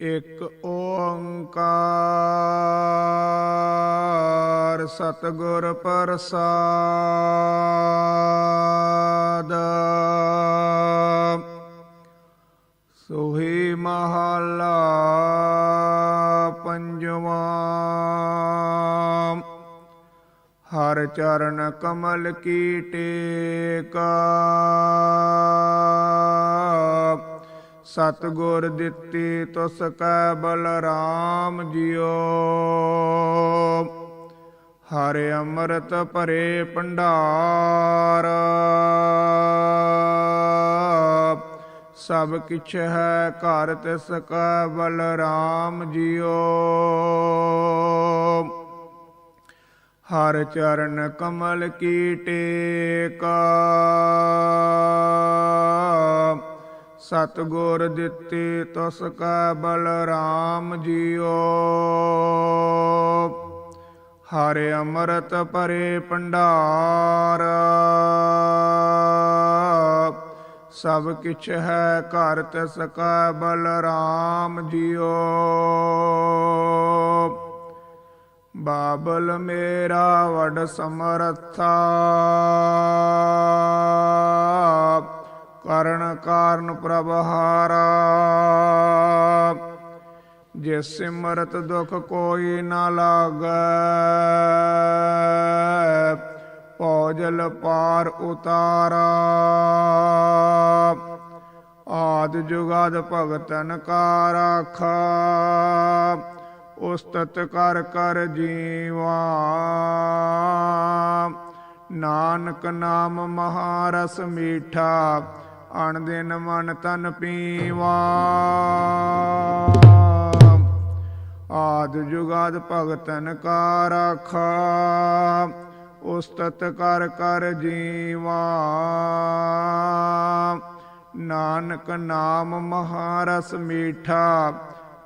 ਇੱਕ ਓੰਕਾਰ ਸਤਗੁਰ ਪ੍ਰਸਾਦ। ਹਰ ਚਰਨ ਕਮਲ ਕੀ ਟੇਕਾ। ਸਤਿਗੁਰ ਦਿੱਤੀ ਤੁਸ ਕੈ ਬਲਰਾਮ ਜਿਉ। ਹਰਿ ਅੰਮ੍ਰਿਤ ਭਰੇ ਭੰਡਾਰ। ਸਭ ਕਿਛ ਹੈ ਘਰ ਤਿਸ ਕੈ ਬਲਰਾਮ ਜਿਉ। ਹਰ ਚਰਨ ਕਮਲ ਕੀ ਟੇਕਾ। ਸਤਿਗੁਰ ਦਿੱਤੀ ਤੁਸ ਕੈ ਬਲਰਾਮ ਜੀਓ। ਹਰਿ ਅੰਮ੍ਰਿਤ ਭਰੇ ਭੰਡਾਰ। ਸਭ ਕਿਛ ਹੈ ਘਰ ਤਿਸ ਕੈ ਬਲਰਾਮ ਜੀਓ। ਬਾਬਲ ਮੇਰਾ ਵਡ ਸਮਰੱਥਾ। ਕਰਨ ਕਾਰਨ ਪ੍ਰਭ ਹਾਰਾ ਜਿਸ ਸਿਮਰਤ ਦੁਖ ਕੋਈ ਨਾ ਲਾਗੈ ਪੌਜਲ ਪਾਰ ਉਤਾਰਾ। ਆਦ ਜੁਗਾਦ ਭਗਤਨ ਕਾ ਰਾਖਾ। ਉਸਤਤ ਕਰ ਕਰ ਜੀਵਾ। ਨਾਨਕ ਨਾਮ ਮਹਾਰਸ ਮੀਠਾ, ਅਣ ਦਿਨ ਮਨ ਤਨ ਪੀਵਾ। ਆਦ ਜੁਗਾਦ ਭਗਤਨ ਕਾ ਰਾਖਾ ਉਸਤਤ ਕਰ ਕਰ ਜੀਵਾ। ਨਾਨਕ ਨਾਮ ਮਹਾਰਸ ਮੀਠਾ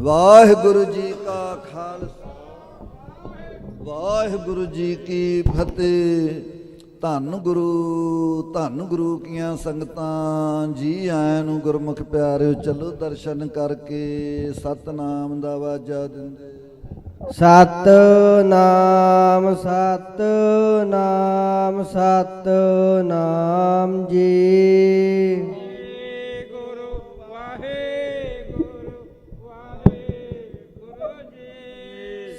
ਵਾਹਿਗੁਰੂ ਜੀ ਕਾ ਖਾਲਸਾ। ਵਾਹਿਗੁਰੂ ਜੀ ਕੀ ਫਤਿਹ। ਧੰਨ ਗੁਰੂ ਧੰਨ ਗੁਰੂ ਕੀਆਂ ਸੰਗਤਾਂ, ਜੀ ਆਇਆਂ ਨੂੰ ਗੁਰਮੁਖ ਪਿਆਰਿਓ, ਚਲੋ ਦਰਸ਼ਨ ਕਰਕੇ ਸਤਨਾਮ ਦਾ ਵਾਜਾ ਦਿੰਦੇ। ਸਤ ਨਾਮ ਸਤ ਨਾਮ ਸਤ ਨਾਮ ਜੀ।